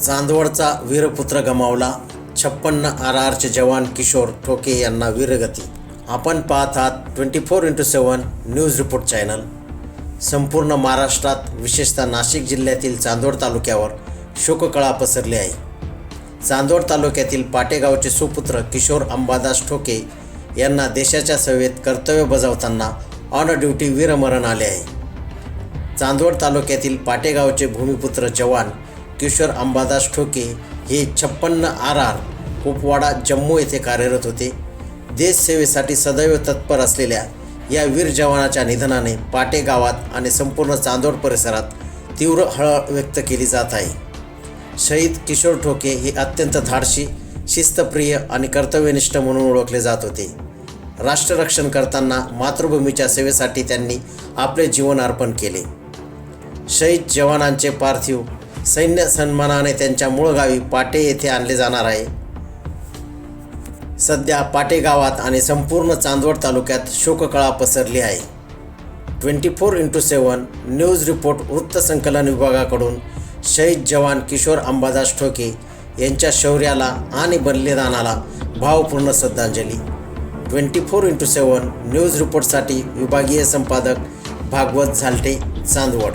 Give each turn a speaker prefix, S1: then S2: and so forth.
S1: चांदवडचा वीरपुत्र गमावला. छप्पन्न आर आरचे जवान किशोर ठोके यांना वीरगती. आपण पाहत आहात twenty four into seven news report channel. संपूर्ण महाराष्ट्रात विशेषतः नाशिक जिल्ह्यातील चांदवड तालुक्यावर शोककळा पसरली आहे. चांदवड तालुक्यातील पाटेगावचे सुपुत्र किशोर अंबादास ठोके यांना देशाच्या सेवेत कर्तव्य बजावताना ऑन ड्युटी वीरमरण आले आहे. चांदवड तालुक्यातील पाटेगावचे भूमिपुत्र जवान किशोर अंबादास ठोके हे छप्पन्न आर आर कुपवाडा जम्मू येथे कार्यरत होते. देशसेवेसाठी सदैव तत्पर असलेल्या या वीर जवानाच्या निधनाने पाटे गावात आणि संपूर्ण चांदोड परिसरात तीव्र हळहळ व्यक्त केली जात आहे. शहीद किशोर ठोके हे अत्यंत धाडशी शिस्तप्रिय आणि कर्तव्यनिष्ठ म्हणून ओळखले जात होते. राष्ट्ररक्षण करताना मातृभूमीच्या सेवेसाठी त्यांनी आपले जीवन अर्पण केले. शहीद जवानांचे पार्थिव सैन्य सन्मानाने त्यांच्या मूळ गावी पाटे येथे आणले जाणार आहे. सध्या पाटे गावात आणि संपूर्ण चांदवड तालुक्यात शोककळा पसरली आहे. Twenty four into seven news report वृत्तसंकलन विभागाकडून शहीद जवान किशोर अंबादास ठोके यांच्या शौर्याला आणि बलिदानाला भावपूर्ण श्रद्धांजली. Twenty four into seven news रिपोर्टसाठी विभागीय संपादक भागवत झालटे चांदवड.